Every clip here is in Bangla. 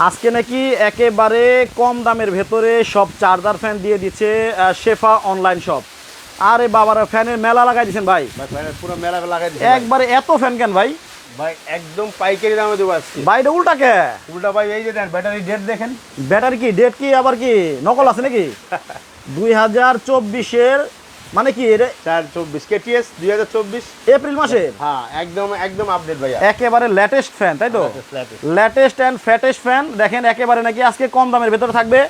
আজকে নাকি একেবারে কম দামের ভেতরে সব চার্জার ফ্যান দিয়ে দিচ্ছে শেফা অনলাইন শপ। আরে বাবারা ফ্যানের মেলা লাগাই দিচ্ছেন ভাই। পুরো মেলা লাগাই একবারে এত ফ্যান কেন ভাই? ভাই একদম পাইকারি দামে দেবো আজকে। বাইরে উল্টা কে? উল্টা ভাই এই যে দেন ব্যাটারি ডেট দেখেন। ব্যাটারি কি ডেট কি আবার কি? নকল আছে নাকি? দুই হাজার চব্বিশের মানে কি এটা? চার চব্বিশ কেটিএস দুই হাজার চব্বিশ। এপ্রিল মাসে? হ্যাঁ একদম একদম আপডেট ভাইয়া। একেবারে লেটেস্ট ফ্যান তাই তো. লেটেস্ট অ্যান্ড ফ্যাটেস্ট ফ্যান দেখেন একেবারে নাকি আজকে কম দামের ভেতরে থাকবে।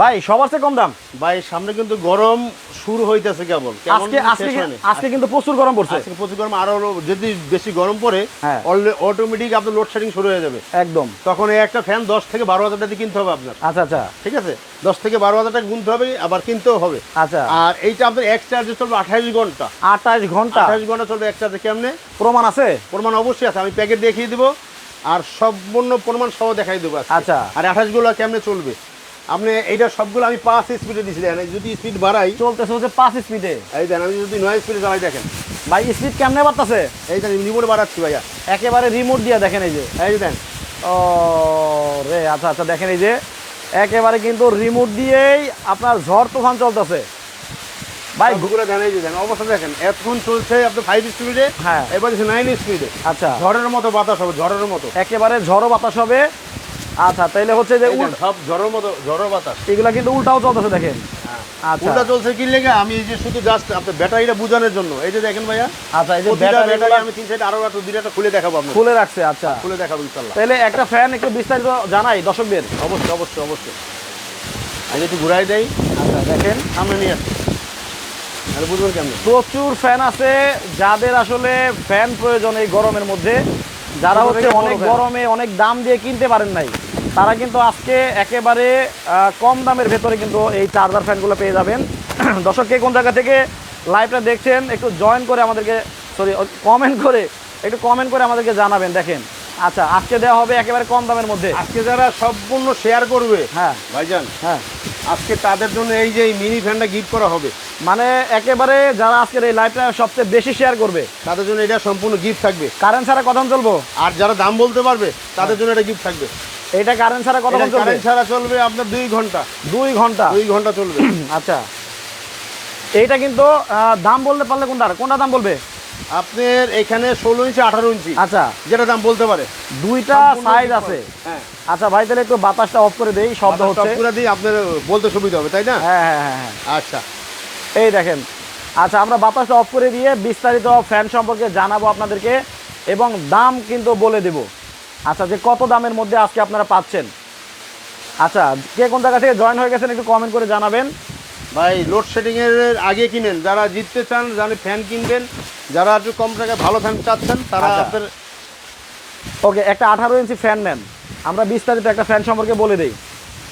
ভাই সবার চেয়ে কম দাম। ভাই সামনে কিন্তু গরম শুরু হইতেছে কেবল। আজকে আজকে আজকে কিন্তু প্রচুর গরম পড়ছে। আজকে প্রচুর গরম আরও যদি বেশি গরম পড়ে হ্যাঁ। অটোমেটিক আপনার লোড শেডিং শুরু হয়ে যাবে। একদম। তখন এই একটা ফ্যান দশ থেকে বারো হাজার টাকা কিনতে হবে আপনার। আচ্ছা আচ্ছা। ঠিক আছে? দশ থেকে বারো হাজার টাকা গুনতে হবে আবার কিনতেও হবে। আচ্ছা। আর এইটা আপনার এক চার্জে চলবে আঠাইশ ঘণ্টা। আঠাশ ঘণ্টা? আঠাইশ ঘণ্টা চলবে এক চার্জে কেমনে? প্রমাণ আছে? প্রমাণ অবশ্যই আছে আমি প্যাকেট দেখিয়ে দিব। আর সম্পূর্ণ প্রমাণ সহ দেখাই দেবো। আচ্ছা। আর আঠাশগুলো কেমনে চলবে? আপনি এইটা সবগুলো আমি পাঁচ স্পিডে দিয়েছিলেন। যদি স্পিড বাড়াই চলতেছে হচ্ছে পাঁচ স্পিডে এই দেন আমি যদি নয় স্পিডে চালাই দেখেন। ভাই স্পিড কেমনে বাড়তেছে? এই দেন রিমোট বাড়াচ্ছি ভাইয়া। একেবারে রিমোট দিয়ে দেখেন এই যে। এই যে দেন। ও রে আচ্ছা আচ্ছা দেখেন এই যে। একেবারে কিন্তু রিমোট দিয়েই আপনার ঝড় তুফান চলতেছে। ভাই ঘুরে দেন এই যে দেন অবস্থা দেখেন এতক্ষণ চলছে আপনার ফাইভ স্পিডে হ্যাঁ। এবার নাইন স্পিডে আচ্ছা। ঝড়ের মতো বাতাস হবে ঝড়ের মতো। একেবারে ঝড়ো বাতাস হবে। আচ্ছা তাইলে হচ্ছে যে সব ঝড়ের মতো ঝড়ের বাতাস। এগুলা কিন্তু উল্টাও চলতেছে দেখেন। আচ্ছা। উল্টা চলছে কি লেগে? আমি এই যে শুধু জাস্ট আপনার ব্যাটারিটা বোঝানোর জন্য। এই যে দেখেন ভাইয়া আচ্ছা এই যে ব্যাটারি আমি তিন সাইড আরও একটা দুইটা খুলে দেখাবো খুলে রাখছে আচ্ছা। খুলে দেখাবো ইনশাল্লাহ তাহলে একটা ফ্যান একটু বিস্তারিত জানাই দর্শকদের। অবশ্যই অবশ্যই অবশ্যই। আমি একটু ঘুরাই দেই। আচ্ছা দেখেন। সামনে নিয়ে আসি। তাহলে বুঝবেন কেমন? প্রচুর ফ্যান আছে। যাদের আসলে ফ্যান প্রয়োজন এই গরমের মধ্যে যারা হচ্ছে অনেক গরমে অনেক দাম দিয়ে কিনতে পারেন নাই তারা কিন্তু আজকে একেবারে কম দামের ভেতরে কিন্তু এই চার্জার ফ্যানগুলো পেয়ে যাবেন। দর্শক কে কোন জায়গা থেকে লাইভটা দেখছেন একটু জয়েন করে আমাদেরকে সরি কমেন্ট করে একটু কমেন্ট করে আমাদেরকে জানাবেন দেখেন। আচ্ছা আজকে দেওয়া হবে একেবারে কম দামের মধ্যে। আজকে যারা সম্পূর্ণ শেয়ার করবে হ্যাঁ। ভাইজান হ্যাঁ। আজকে তাদের জন্য এই যে মিনি ফ্যানটা গিফট করা হবে। মানে একেবারে যারা আজকের এই লাইভটা সবচেয়ে বেশি শেয়ার করবে তাদের জন্য এটা সম্পূর্ণ গিফট থাকবে। কারেন্ট ছাড়া কখন চলবো? আর যারা দাম বলতে পারবে তাদের জন্য এটা গিফট থাকবে। এটা কারেন্ট ছাড়া কতক্ষণ চলবে কারেন্ট ছাড়া চলবে আপনার দুই ঘণ্টা। দুই ঘণ্টা? দুই ঘণ্টা চলবে। আচ্ছা। এইটা কিন্তু দাম বলতে পারলে কোনটা? কোনটা দাম বলবে? আপনার এখানে ষোলো ইঞ্চি আঠারো ইঞ্চি। আচ্ছা। যেটা দাম বলতে পারে। দুইটা সাইজ আছে। হ্যাঁ। আচ্ছা ভাই তাহলে একটু বাতাসটা অফ করে দেই শব্দ হচ্ছে। করে দিয়ে আপনার বলতে সুবিধা হবে তাই না? হ্যাঁ হ্যাঁ হ্যাঁ হ্যাঁ। আচ্ছা। এই দেখেন। আচ্ছা আমরা বাতাসটা অফ করে দিয়ে বিস্তারিত ফ্যান সম্পর্কে জানাব আপনাদেরকে এবং দাম কিন্তু বলে দেব। আচ্ছা যে কত দামের মধ্যে আজকে আপনারা পাচ্ছেন? আচ্ছা কে কোন জায়গা থেকে জয়েন হয়ে গেছেন একটু কমেন্ট করে জানাবেন। ভাই লোডশেডিং এর আগে কিনেন। যারা জিততে চান যারা ফ্যান কিনবেন যারা একটু কম টাকায় ভালো ফ্যান চাচ্ছেন তারা আচ্ছা। আপনার ওকে একটা আঠারো ইঞ্চি ফ্যান নেন। আমরা বিস্তারিত একটা ফ্যান সম্পর্কে বলে দিই।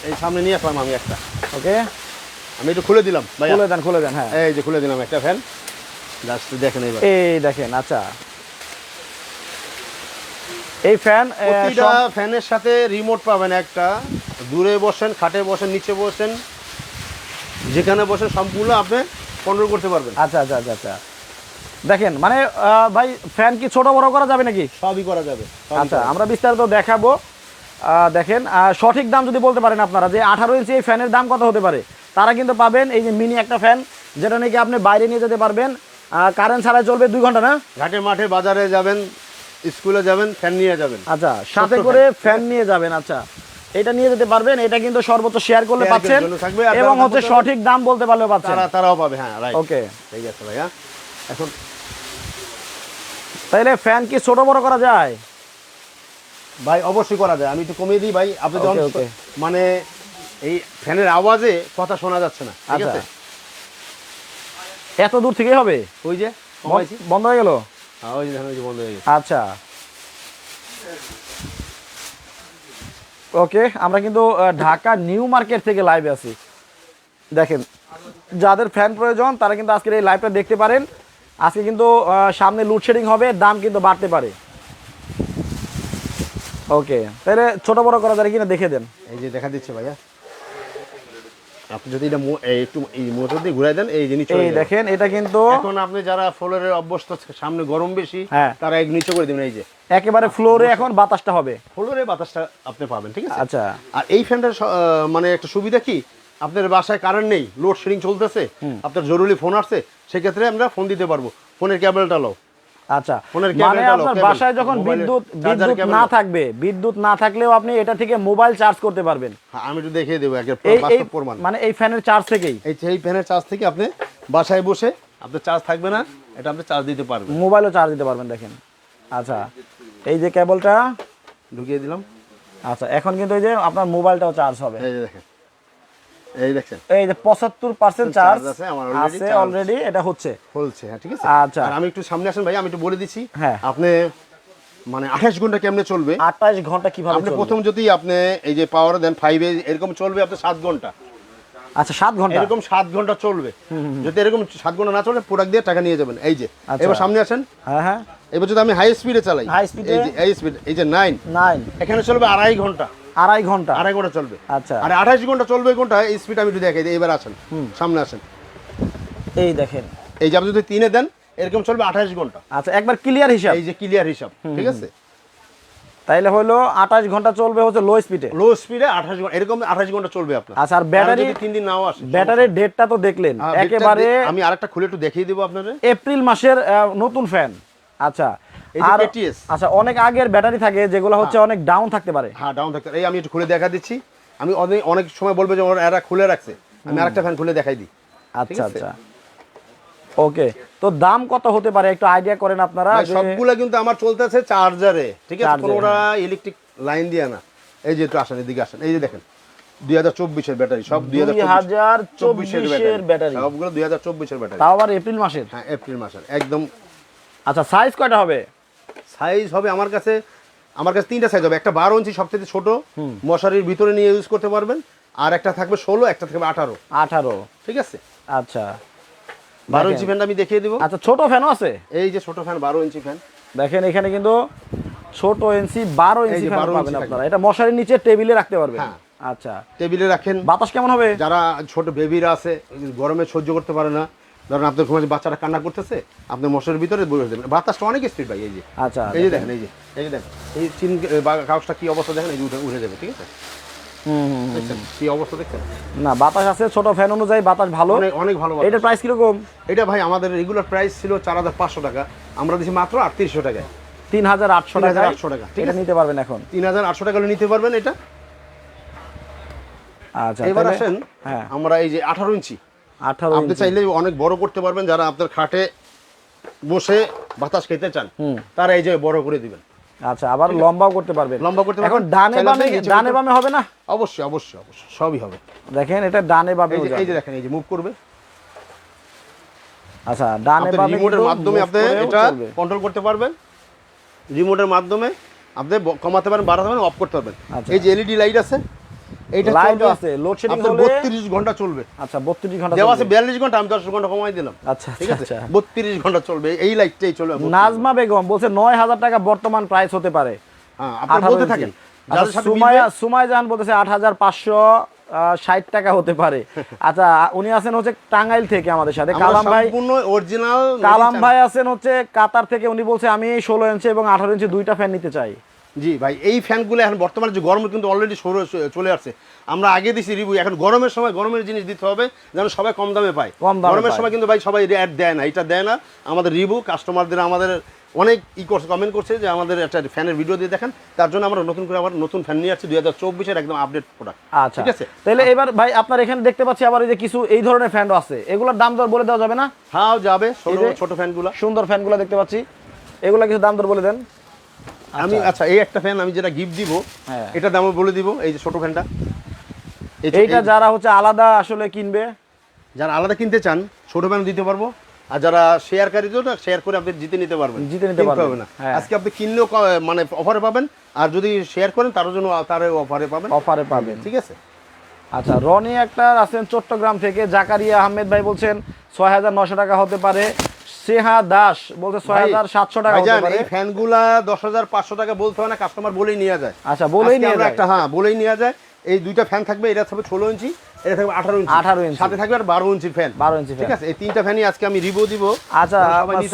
এই সামনে নিয়ে আসলাম আমি একটা। ওকে আমি একটু খুলে দিলাম ভাই খুলে দেন খুলে দেন হ্যাঁ। এই যে খুলে দিলাম একটা ফ্যান জাস্ট দেখেন এইবার। এই দেখেন আচ্ছা। এই ফ্যান প্রতিটা ফ্যানের সাথে রিমোট পাবেন একটা। দূরে বসেন খাটে বসেন নিচে বসেন। যেখানে বসে সম্পূর্ণ আপনি কন্ট্রোল করতে পারবেন। আচ্ছা আচ্ছা আচ্ছা আচ্ছা। দেখেন মানে ভাই ফ্যান কি ছোট বড় করা যাবে নাকি? সবই করা যাবে আচ্ছা আমরা বিস্তারিত দেখাবো। দেখেন সঠিক দাম যদি বলতে পারেন আপনারা যে আঠারো ইঞ্চি এই ফ্যানের দাম কত হতে পারে? তারা কিন্তু পাবেন এই যে মিনি একটা ফ্যান যেটা নাকি আপনি বাইরে নিয়ে যেতে পারবেন। কারেন্ট ছাড়াই চলবে দুই ঘণ্টা না? ঘাটে মাঠে বাজারে যাবেন স্কুলে যাবেন ফ্যান নিয়ে যাবেন। আচ্ছা সাথে করে ফ্যান নিয়ে যাবেন আচ্ছা। এটা নিয়ে যেতে পারবেন এটা কিন্তু সর্বোচ্চ শেয়ার করলে পাচ্ছেন এবং হচ্ছে সঠিক দাম বলতে পারলেও পাচ্ছেন। তারা তারাও পাবে হ্যাঁ রাইট ওকে ঠিক আছে ভাইয়া। এখন তাইলে ফ্যান কি ছোট বড় করা যায়? ভাই অবশ্যই করা যায়। আমি একটু কমিয়ে দিই ভাই। আপনি যখন মানে এই ফ্যানের আওয়াজে কথা শোনা যাচ্ছে না ঠিক আচ্ছা। আছে এত দূর থেকেই হবে? ওই যে বন্ধ- হয়ে গেল? হ্যাঁ, ওই যে বন্ধ হয়ে গেছে। আচ্ছা। ওকে, আমরা কিন্তু ঢাকা নিউ মার্কেট থেকে লাইভে আছি। দেখেন, যাদের ফ্যান প্রয়োজন, তারা কিন্তু আজকের এই লাইভটা দেখতে পারেন। আজকে কিন্তু সামনে লোডশেডিং হবে, দাম কিন্তু বাড়তে পারে। ওকে, তাহলে ছোট বড় করা যায় কিনা দেখে দেন। এই যে দেখা দিচ্ছে ভাইয়া। আপনি যদি এটা একটু এই মোটর দিয়ে ঘুরাই দেন এই জিনিস এই দেখেন এটা কিন্তু এখন আপনি যারা ফ্লোরের অভ্যস্ত সামনে গরম বেশি হ্যাঁ। তারা এক নিচে করে দেবেন এই যে। একেবারে ফ্লোরে এখন বাতাসটা হবে। ফ্লোরে বাতাসটা আপনি পাবেন ঠিক আছে? আচ্ছা। আর এই ফ্যানটার মানে একটা সুবিধা কি? আপনার বাসায় কারেন্ট নেই লোড শেডিং চলতেছে আপনার জরুরি ফোন আসছে সেক্ষেত্রে আমরা ফোন দিতে পারব। ফোনের ক্যাবেলটা লো আচ্ছা মানে আপনার বাসায় যখন বিদ্যুৎ বিদ্যুৎ না থাকবে বিদ্যুৎ না থাকলেও আপনি এটা থেকে মোবাইল চার্জ করতে পারবেন। হ্যাঁ, আমি একটু দেখিয়ে দেবো প্রমাণ। মানে এই ফ্যানের চার্জ থেকেই। এই এই ফ্যানের চার্জ থেকে আপনি বাসায় বসে আপনার চার্জ থাকবে না এটা আপনি চার্জ দিতে পারবেন। মোবাইলও চার্জ দিতে পারবেন দেখেন। আচ্ছা এই যে কেবলটা। ঢুকিয়ে দিলাম। আচ্ছা এখন কিন্তু এই যে আপনার মোবাইলটাও চার্জ হবে। এই যে দেখেন। এই এই যে চার্জ আছে। অলরেডি এটা হচ্ছে। হ্যাঁ ঠিক আছে? আচ্ছা। আর আমি একটু সামনে আসেন ভাই আমি একটু বলে দিচ্ছি। আপনি মানে আঠাশ ঘণ্টা কেমনে চলবে? আঠাশ ঘণ্টা কীভাবে আপনি প্রথম যদি আপনি এই যে পাওয়ার দেন ফাইভে এরকম চলবে ঘণ্টা। আচ্ছা ঘণ্টা? এরকম ঘণ্টা চলবে। যদি এরকম ঘণ্টা না চলে প্রোডাক্ট দিয়ে টাকা নিয়ে যাবেন। এই যে আচ্ছা। এবার সামনে আসেন। হ্যাঁ হ্যাঁ। এবার যদি আমি হাই স্পিডে চালাই? এই যে এই স্পিড এই যে নাইন নাইন এখানে চলবে আড়াই ঘণ্টা। আড়াই ঘণ্টা। আড়াই ঘণ্টা চলবে। আচ্ছা। আর আঠাশ ঘণ্টা চলবে এই স্পিড আমি একটু দেখাই দিই এবার আসেন সামনে আসেন। এই দেখেন। এই যে আপনি যদি তিনে দেন এরকম চলবে আঠাশ ঘণ্টা। আচ্ছা একবার ক্লিয়ার হিসাব। এই যে ক্লিয়ার হিসাব ঠিক আছে? তাইলে হলো আঠাশ ঘণ্টা চলবে হচ্ছে লো স্পিডে লো স্পিডে আঠাশ ঘণ্টা এরকম আঠাশ ঘণ্টা চলবে আপনার। আচ্ছা আর ব্যাটারি তিন দিন নাও আসে ব্যাটারির ডেটটা তো দেখলেন। হ্যাঁ, একেবারে আমি আরেকটা খুলে একটু দেখিয়ে দিব আপনাদের। এপ্রিল মাসের নতুন ফ্যান আচ্ছা আর আচ্ছা অনেক আগের ব্যাটারি থাকে যেগুলো হচ্ছে অনেক ডাউন থাকতে পারে। হ্যাঁ ডাউন থাকতে এই আমি একটু খুলে দেখা দিচ্ছি। আমি অনেক অনেক সময় বলব যে ওরা এরা খুলে রাখছে। আমি আরেকটা ফ্যান খুলে দেখাই দিই। আচ্ছা আচ্ছা। ওকে তো দাম কত হতে পারে? একটু আইডিয়া করেন আপনারা সবগুলা কিন্তু আমার চলতেছে চার্জারে ঠিক আছে? কোনোটা ইলেকট্রিক লাইন দিয়ে না। এই যে একটু আসেন এদিকে আসেন। এই যে দেখেন দুই হাজার চব্বিশের ব্যাটারি সব দুই হাজার চব্বিশের ব্যাটারি। সবগুলো দুই হাজার চব্বিশের ব্যাটারি। তাও আবার এপ্রিল মাসের? হ্যাঁ এপ্রিল মাসের। একদম আচ্ছা সাইজ কয়টা হবে? সাইজ হবে আমার কাছে আমার কাছে তিনটা সাইজ হবে। একটা বারো ইঞ্চি সবচেয়ে ছোট মশারির ভিতরে নিয়ে ইউজ করতে পারবেন। আর একটা থাকবে ষোলো একটা থাকবে আঠারো। আঠারো। ঠিক আছে? আচ্ছা। বারো ইঞ্চি ফ্যানটা আমি দেখিয়ে দিব। আচ্ছা ছোট ফ্যানও আছে? এই যে ছোট ফ্যান বারো ইঞ্চি ফ্যান দেখেন এখানে কিন্তু ছোট ইঞ্চি বারো ইঞ্চি ফ্যান পাবেন আপনারা। এটা মশারির নিচে টেবিলে রাখতে পারবেন। হ্যাঁ। আচ্ছা। টেবিলে রাখেন। বাতাস কেমন হবে? যারা ছোট বেবিরা আছে গরমে সহ্য করতে পারে না। ধরেন আপনার ঘুমাচ্ছে বাচ্চারা কান্না করতেছে আপনি মশারির ভিতরে বসে দেবেন। বাতাসটা অনেক স্পিড ভাই এই যে। আচ্ছা এই যে দেখেন এই যে এই যে দেখেন। এই চিন কাগজটা কি অবস্থা দেখেন এই যে উঠে উঠে যাবে ঠিক আছে? কি অবস্থা দেখছেন? না বাতাস আছে ছোট ফ্যান অনুযায়ী বাতাস ভালো। অনেক ভালো। এটার প্রাইস কীরকম? এটা ভাই আমাদের রেগুলার প্রাইস ছিল চার হাজার পাঁচশো টাকা। আমরা দিচ্ছি মাত্র আটত্রিশশো টাকায়। তিন হাজার আটশো টাকা 3,800 টাকা, ঠিক এটা? নিতে পারবেন এখন। তিন হাজার আটশো টাকা নিতে পারবেন এটা। আচ্ছা এবার আসেন হ্যাঁ। আমরা এই যে আঠারো ইঞ্চি। আঠারো আপনি চাইলে অনেক বড় করতে পারবেন যারা আপনার খাটে বসে বাতাস খেতে চান। তারা এই যে বড় করে দিবেন। আচ্ছা আবার লম্বাও করতে পারবেন। লম্বা করতে এখন ডানে বামে ডানে বামে হবে না? অবশ্যই অবশ্যই অবশ্যই সবই হবে। দেখেন এটা ডানে বামে এই যে এই যে দেখেন এই যে মুভ করবে। আচ্ছা ডানে বামে রিমোটের মাধ্যমে আপনি এটা কন্ট্রোল করতে পারবেন। রিমোটের মাধ্যমে আপনি কমাতে পারেন বাড়াতে পারেন অফ করতে পারবেন। আচ্ছা। এই যে এলইডি লাইট আছে এইটা Light আছে, loadshedding আপনার হলে- 32 ঘণ্টা চলবে। আচ্ছা বত্রিশ ঘণ্টা দেওয়া আছে 42 ঘণ্টা আমি 10 ঘণ্টা কমাই দিলাম। আচ্ছা ঠিক আছে? আচ্ছা। 32 ঘণ্টা চলবে এই লাইটটাই চলবে নাজমা বেগম বলছে নয় হাজার টাকা বর্তমান প্রাইস হতে পারে। হ্যাঁ আপনি বলতে থাকেন আচ্ছা, যাদের সাথে সুমাইয়া সুমাই জান বলতেছে আট হাজার পাঁচশো ষাট টাকা হতে পারে। আচ্ছা উনি আছেন হচ্ছে টাঙ্গাইল থেকে আমাদের সাথে। কালাম ভাই অরিজিনাল কালাম ভাই আছেন হচ্ছে কাতার থেকে উনি বলছে আমি ষোলো ইঞ্চি এবং আঠারো ইঞ্চি দুইটা ফ্যান নিতে চাই। জি ভাই এই ফ্যানগুলো এখন বর্তমানে যে গরম কিন্তু অলরেডি চলে আসছে। আমরা আগে দিছি রিভিউ এখন গরমের সময় গরমের জিনিস দিতে হবে যেন সবাই কম দামে পায়। গরমের সময় কিন্তু ভাই সবাই অ্যাড দেয় না এটা দেয় না। আমাদের রিভিউ কাস্টমারদের আমাদের অনেক ই করছে কমেন্ট করছে যে আমাদের একটা ফ্যানের ভিডিও দিয়ে দেখেন। তার জন্য আমরা নতুন করে আবার নতুন ফ্যান নিয়ে আসছি দুই হাজার চব্বিশের একদম আপডেট প্রোডাক্ট আচ্ছা। ঠিক আছে? তাহলে এবার ভাই আপনার এখানে দেখতে পাচ্ছি আবার এই যে কিছু এই ধরনের ফ্যানও আছে। এগুলোর দাম দর বলে দেওয়া যাবে না? হ্যাঁ যাবে। ছোট ফ্যানগুলো। সুন্দর ফ্যানগুলো দেখতে পাচ্ছি। এগুলো কিছু দাম দর বলে দেন। আমি আচ্ছা এই একটা ফ্যান আমি যেটা গিফট দিব হ্যাঁ। এটা দাম বলে দিব এই যে ছোট ফ্যানটা এইটা যারা হচ্ছে আলাদা আসলে কিনবে? যারা আলাদা কিনতে চান ছোট ফ্যান দিতে পারব। আর যারা শেয়ারকারী তো না শেয়ার করে আপনি জিতে নিতে পারবেন। জিতে নিতে পারবেন। না। হ্যাঁ। আজকে আপনি কিনলেও মানে অফারে পাবেন আর যদি শেয়ার করেন তার জন্য তার অফারে পাবেন। অফারে পাবেন। ঠিক আছে? আচ্ছা রনি একটা আছেন চট্টগ্রাম থেকে। জাকারিয়া আহমেদ ভাই বলছেন ছয় হাজার নশো টাকা হতে পারে। সেহা দাস বলছে ছয় হাজার সাতশো টাকা এই ফ্যানগুলা দশ হাজার পাঁচশো টাকা বলতে হয় না কাস্টমার বলেই নিয়ে যায়। আচ্ছা বলেই নিয়ে যায়। একটা হ্যাঁ বলেই নিয়ে যায়। এই দুইটা ফ্যান থাকবে এটা থাকবে ষোলো ইঞ্চি এটা থাকবে আঠারো ইঞ্চি। 18 ইঞ্চি। সাথে থাকবে আর বারো ইঞ্চির ফ্যান 12 ইঞ্চি ঠিক আছে এই তিনটা ফ্যানই আজকে আমি রিভিউ দিব। আচ্ছা।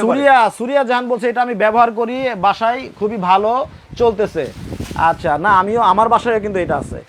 সুরিয়া সুরিয়া জাহান বলছে এটা আমি ব্যবহার করি বাসায় খুবই ভালো চলতেছে। আচ্ছা না আমিও আমার বাসায় কিন্তু এটা আছে।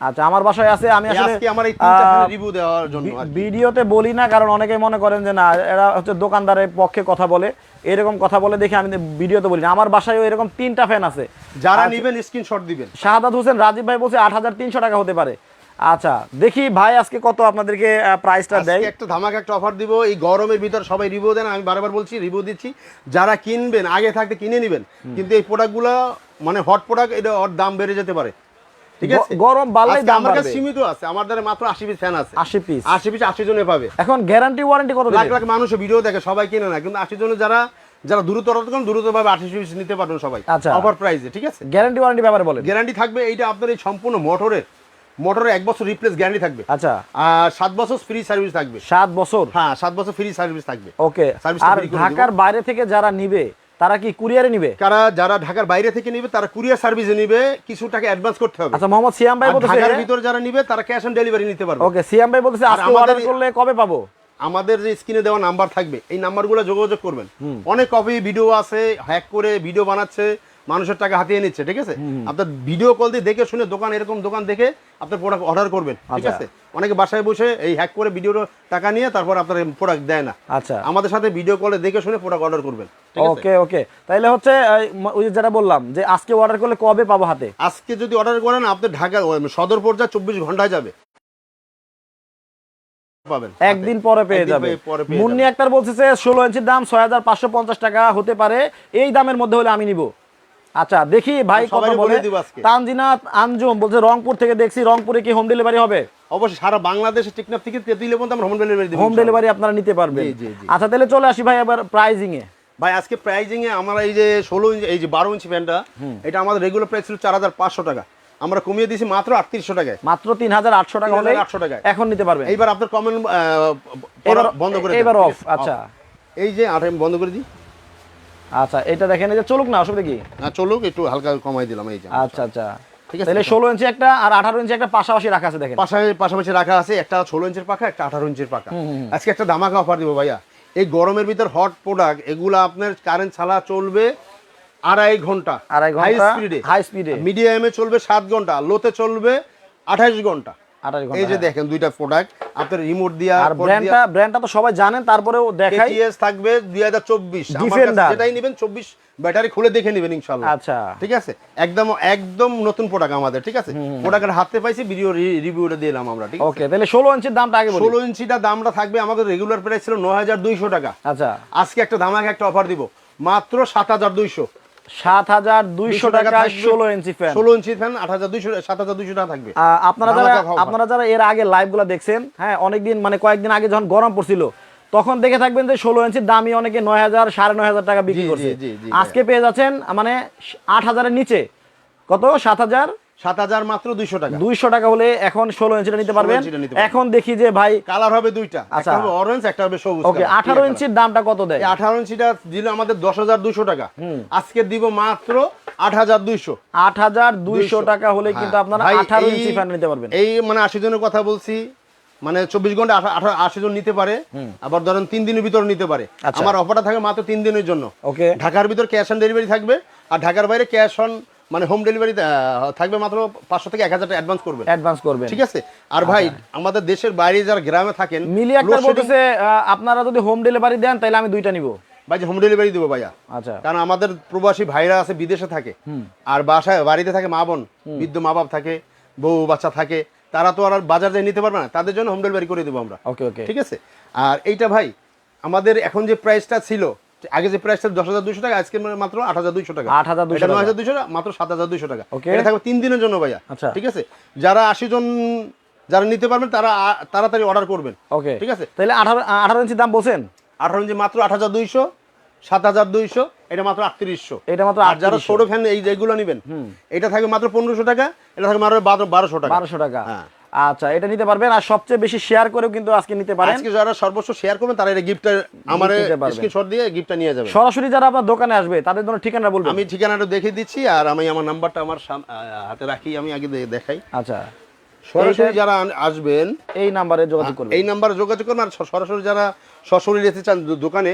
আচ্ছা আমার বাসায় আছে আমি আসলে আজকে আমার এই তিনটা রিভিউ দেওয়ার জন্য। ভিডিওতে বলি না কারণ অনেকে মনে করেন যে না এরা হচ্ছে দোকানদারের পক্ষে কথা বলে এরকম কথা বলে দেখে আমি ভিডিওতে বলি না। আমার বাসায় এরকম তিনটা ফ্যান আছে। যারা আচ্ছা। নিবেন স্ক্রিনশট দিবেন। শাহাদাত হোসেন রাজীব ভাই বলছে আট হাজার তিনশো টাকা হতে পারে। আচ্ছা দেখি ভাই আজকে কত আপনাদেরকে প্রাইসটা দেয়। একটা ধামাকা একটা অফার দিব। এই গরমের ভিতর সবাই রিভিউ দেন আমি বারবার বলছি রিভিউ দিচ্ছি। যারা কিনবেন আগে থাকতে কিনে নেবেন কিন্তু এই প্রোডাক্টগুলো মানে হট প্রোডাক্ট এটা ওর দাম বেড়ে যেতে পারে। ঠিক আছে? গরম বাড়লেই দাম আমার কাছে সীমিত আছে। আমার দ্বারা মাত্র আশি পিস ফ্যান আছে। আশি পিস। আশি পিস আশি জনে পাবে। এখন গ্যারান্টি ওয়ারেন্টি কত লাখ লাখ মানুষ ভিডিও দেখে সবাই কিনে না। কিন্তু আশি জনে যারা যারা দ্রুত অর্ডার করেন দ্রুত পিস নিতে পারবেন সবাই। অফার প্রাইসে ঠিক আছে? গ্যারান্টি ওয়ারেন্টি ব্যাপারে বলেন। গ্যারান্টি থাকবে এইটা আপনার এই সম্পূর্ণ মোটরের মোটরের এক বছর রিপ্লেস গ্যারান্টি থাকবে। আচ্ছা। আর সাত বছর ফ্রি সার্ভিস থাকবে। সাত বছর? হ্যাঁ সাত বছর ফ্রি সার্ভিস থাকবে। ওকে আর ঢাকার বাইরে থেকে যারা নিবে তারা কি কুরিয়ারে নিবে? কারা যারা ঢাকার বাইরে থেকে নিবে তারা কুরিয়ার সার্ভিসে নিবে কিছু টাকা অ্যাডভান্স করতে হবে। আচ্ছা মোহাম্মদ সিয়াম ভাই বলতেছে ঢাকার ভিতর যারা নিবে তারা ক্যাশ অন ডেলিভারি নিতে পারবে। ওকে সিয়াম ভাই বলতেছে আজকে অর্ডার করলে কবে পাবো? আমাদের যে স্ক্রিনে দেওয়া নাম্বার থাকবে এই নাম্বারগুলো যোগাযোগ করবেন। অনেক কপি ভিডিও আছে হ্যাক করে ভিডিও বানাচ্ছে। মানুষের টাকা হাতিয়ে নিচ্ছে ঠিক আছে? আপনার ভিডিও কল দিয়ে দেখে শুনে দোকান এরকম দোকান দেখে আপনার প্রোডাক্ট অর্ডার করবেন ঠিক আচ্ছা। আছে? অনেকে বাসায় বসে এই হ্যাক করে ভিডিওর টাকা নিয়ে তারপর আপনার প্রোডাক্ট দেয় না। আচ্ছা। আমাদের সাথে ভিডিও কলে দেখে শুনে প্রোডাক্ট অর্ডার করবেন ওকে ওকে তাইলে হচ্ছে ওই যে যেটা বললাম যে আজকে অর্ডার করলে কবে পাবো হাতে? আজকে যদি অর্ডার করেন আপনি ঢাকা সদর পর্যায়ে চব্বিশ ঘন্টায় যাবে। পাবেন একদিন পরে পেয়ে যাবে। মুন্নি। আক্তার বলতেছে ষোলো ইঞ্চির দাম ছয় হাজার পাঁচশো পঞ্চাশ টাকা হতে পারে। এই দামের মধ্যে হলে আমি নিব। আচ্ছা দেখি ভাই কত বলে। তানজিনাত আঞ্জুম বলছে রংপুর থেকে দেখছি রংপুরে কি হোম ডেলিভারি হবে? অবশ্যই সারা বাংলাদেশে টিকনাপ থেকে তেতুইলে পর্যন্ত আমরা হোম ডেলিভারি হোম ডেলিভারি আপনারা নিতে পারবেন। আচ্ছা তাহলে চলে আসি ভাই এবার প্রাইজিং এ ভাই আজকে প্রাইজিং এ আমরা এই যে ষোলো ইঞ্চি এই যে বারো ইঞ্চি ফ্যানটা এটা আমাদের রেগুলার প্রাইস ছিল চার হাজার পাঁচশো টাকা। আমরা কমিয়ে দিয়েছি মাত্র আটত্রিশশো টাকায়। মাত্র তিন হাজার আটশো টাকা হলে 3,800 টাকায়। এখন নিতে পারবেন। এইবার আপনার কমেন্ট বন্ধ করে এবার অফ আচ্ছা। এই যে আট বন্ধ করে দিই। আচ্ছা এটা দেখেন এই যে চলুক না অসুবিধা কি? না চলুক একটু হালকা কমাই দিলাম এই যে আচ্ছা আচ্ছা। ঠিক আছে তাহলে ষোলো ইঞ্চি একটা আর আঠারো ইঞ্চি একটা পাশাপাশি রাখা আছে দেখেন। পাশাপাশি পাশাপাশি রাখা আছে একটা ষোলো ইঞ্চির পাখা একটা আঠারো ইঞ্চির পাখা। আজকে একটা ধামাকা অফার দিব ভাইয়া। এই গরমের ভিতর হট প্রোডাক্ট এগুলো আপনার কারেন্ট ছাড়া চলবে আড়াই ঘণ্টা। আড়াই ঘণ্টা হাই স্পিডে হাই স্পিডে মিডিয়ামে চলবে সাত ঘণ্টা লোতে চলবে আঠাইশ ঘণ্টা। আঠাশ এই যে দেখেন দুইটা প্রোডাক্ট আপনার রিমোট দিয়া আর ব্র্যান্ডটা ব্র্যান্ডটা তো সবাই জানেন তারপরেও দেখাই। কেটিএস থাকবে দুই হাজার যেটাই নেবেন চব্বিশ ব্যাটারি খুলে দেখে নেবেন ইনশাল্লাহ আচ্ছা। ঠিক আছে? একদম একদম নতুন প্রোডাক্ট আমাদের ঠিক আছে? প্রোডাক্টের হাতে পাইছি ভিডিও রিভিউটা দিলাম আমরা ঠিক আছে? ওকে তাহলে ষোলো ইঞ্চির দামটা আগে বলি। ষোলো ইঞ্চিটা দামটা থাকবে আমাদের রেগুলার প্রাইস ছিল নয় হাজার দুইশো টাকা। আচ্ছা। আজকে একটা ধামাকা একটা অফার দিব মাত্র সাত হাজার দুইশো। সাত হাজার দুইশো টাকা ষোলো ইঞ্চি ফ্যান ষোলো ইঞ্চি ফ্যান আট হাজার দুইশো সাত হাজার দুইশো টাকা থাকবে। আপনারা যারা আপনারা যারা এর আগে দেখছেন হ্যাঁ অনেকদিন মানে কয়েকদিন আগে যখন গরম পড়ছিল তখন দেখে থাকবেন যে ষোলো ইঞ্চির দামি অনেকে নয় হাজার সাড়ে নয় হাজার টাকা বিক্রি করছে। আজকে পেয়ে যাচ্ছেন মানে আট হাজারের নিচে। কত? সাত হাজার সাত হাজার মাত্র দুইশো টাকা। দুইশো টাকা হলে এখন ষোলো ইঞ্চিটা নিতে 16 পারবেন। ইঞ্চিটা নিতে পারবেন। এখন দেখি যে ভাই কালার হবে দুইটা। আচ্ছা। অরেঞ্জ একটা হবে সবুজ ওকে আঠারো ইঞ্চির দামটা কত দেয়? আঠারো ইঞ্চিটা দিল আমাদের দশ হাজার টাকা। আজকে দিব মাত্র আট হাজার দুইশো। আট হাজার দুইশো টাকা হলে কিন্তু হ্যাঁ। আপনারা আঠারো এই- ইঞ্চি ফ্যান নিতে পারবেন। এই মানে আশি জনের কথা বলছি মানে চব্বিশ ঘণ্টা আশি জন নিতে পারে আবার ধরেন তিন দিনের ভিতর নিতে পারে। আচ্ছা। আমার অফারটা থাকে মাত্র তিন দিনের জন্য। ওকে। ঢাকার ভিতর ক্যাশ অন ডেলিভারি থাকবে আর ঢাকার বাইরে ক্যাশ অন মানে হোম ডেলিভারি থাকবে মাত্র পাঁচশো থেকে এক হাজার টাকা অ্যাডভান্স করবে অ্যাডভান্স করবেন। ঠিক আছে? আর ভাই আমাদের দেশের বাইরে যারা গ্রামে থাকেন মিলি একটা বলতেছে আপনারা যদি হোম ডেলিভারি দেন তাহলে আমি দুইটা নিব। ভাই হোম ডেলিভারি দিব ভাইয়া। আচ্ছা। কারণ আমাদের প্রবাসী ভাইরা আছে বিদেশে থাকে। আর বাসায় বাড়িতে থাকে মা বোন বৃদ্ধ মা বাপ থাকে বউ বাচ্চা থাকে তারা তো আর বাজার যায় নিতে পারবে না। তাদের জন্য হোম ডেলিভারি করে দেবো আমরা। ওকে ওকে ঠিক আছে? আর এইটা ভাই আমাদের এখন যে প্রাইসটা ছিল আগে যে প্রাইসটা দশ হাজার দুইশো টাকা আজকে মাত্র আট হাজার দুইশো টাকা। 8,200 এটা নয় টাকা। হাজার দুইশো মাত্র সাত হাজার দুইশো টাকা. এটা থাকবে তিন দিনের জন্য ভাইয়া। আচ্ছা। ঠিক আছে? যারা আশি জন যারা নিতে পারবেন তারা তাড়াতাড়ি অর্ডার করবেন। ওকে ঠিক আছে? তাহলে আঠারো আঠারো ইঞ্চির দাম বলছেন? আঠারো ইঞ্চি মাত্র আট হাজার দুইশো সাত হাজার দুইশো এটা মাত্র আটত্রিশশো। এটা মাত্র আর যারা 3800 ছোট ফ্যান এই যেগুলো নেবেন এটা থাকবে মাত্র পনেরোশো টাকা এটা থাকবে মাত্র বারোশো টাকা। বারোশো টাকা। হ্যাঁ। আচ্ছা এটা নিতে পারবেন। আর সবচেয়ে বেশি শেয়ার করেও কিন্তু আজকে নিতে পারেন। আজকে যারা সর্বোচ্চ শেয়ার করবেন তারা এটা গিফটটা আমার স্ক্রিনশট দিয়ে গিফটটা নিয়ে যাবেন। সরাসরি যারা আপনার দোকানে আসবে তাদের জন্য ঠিকানা বলবেন। আমি ঠিকানাটা দেখে দিচ্ছি আর আমি আমার নাম্বারটা আমার হাতে রাখি আমি আগে দেখাই। আচ্ছা। সরাসরি যারা আসবেন এই নাম্বারে যোগাযোগ করবেন। এই নাম্বারে যোগাযোগ করুন আর সরাসরি যারা সরাসরি যেতে চান দোকানে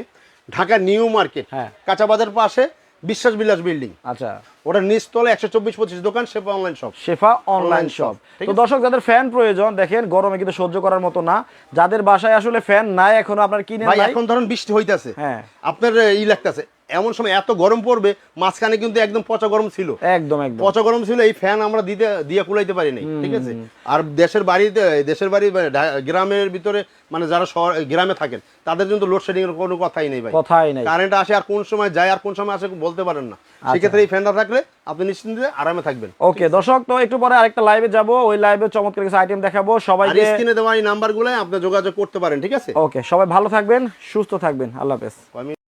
ঢাকা নিউ মার্কেট হ্যাঁ। কাঁচা বাজার পাশে বিশ্বাস বিলাস বিল্ডিং। আচ্ছা। ওটা নিচতলে একশো চব্বিশ পঁচিশ দোকান Shefa online shop Shefa online shop তো দর্শক যাদের ফ্যান প্রয়োজন দেখেন গরমে কিন্তু সহ্য করার মতো না। যাদের বাসায় আসলে ফ্যান নাই এখন আপনার কিনে এখন ধরুন বৃষ্টি হইতেছে। হ্যাঁ। আপনার ই লাগতেছে। এমন সময় এত গরম পড়বে মাঝখানে কিন্তু একদম পচা গরম ছিল। একদম একদম। পচা গরম ছিল এই ফ্যান আমরা দিতে দিয়ে কুলাইতে পারি নাই ঠিক আছে? আর দেশের বাড়িতে দেশের বাড়ি গ্রামের ভিতরে মানে যারা শহর গ্রামে থাকেন তাদের জন্য লোডশেডিং এর কোনো কথাই নেই ভাই। কথাই নাই। কারেন্ট আসে আর কোন সময় যায় আর কোন সময় আসে বলতে পারেন না। আচ্ছা। সেক্ষেত্রে এই ফ্যানটা থাকলে আপনি নিশ্চিন্তে আরামে থাকবেন ওকে দর্শক তো একটু পরে আরেকটা লাইভে যাব। ওই লাইভে চমৎকার কিছু আইটেম দেখাবো। সবাই স্ক্রিনে দেওয়া এই নাম্বারগুলো আপনি যোগাযোগ করতে পারেন ঠিক আছে? ওকে সবাই ভালো থাকবেন সুস্থ থাকবেন। আল্লাহ হাফেজ।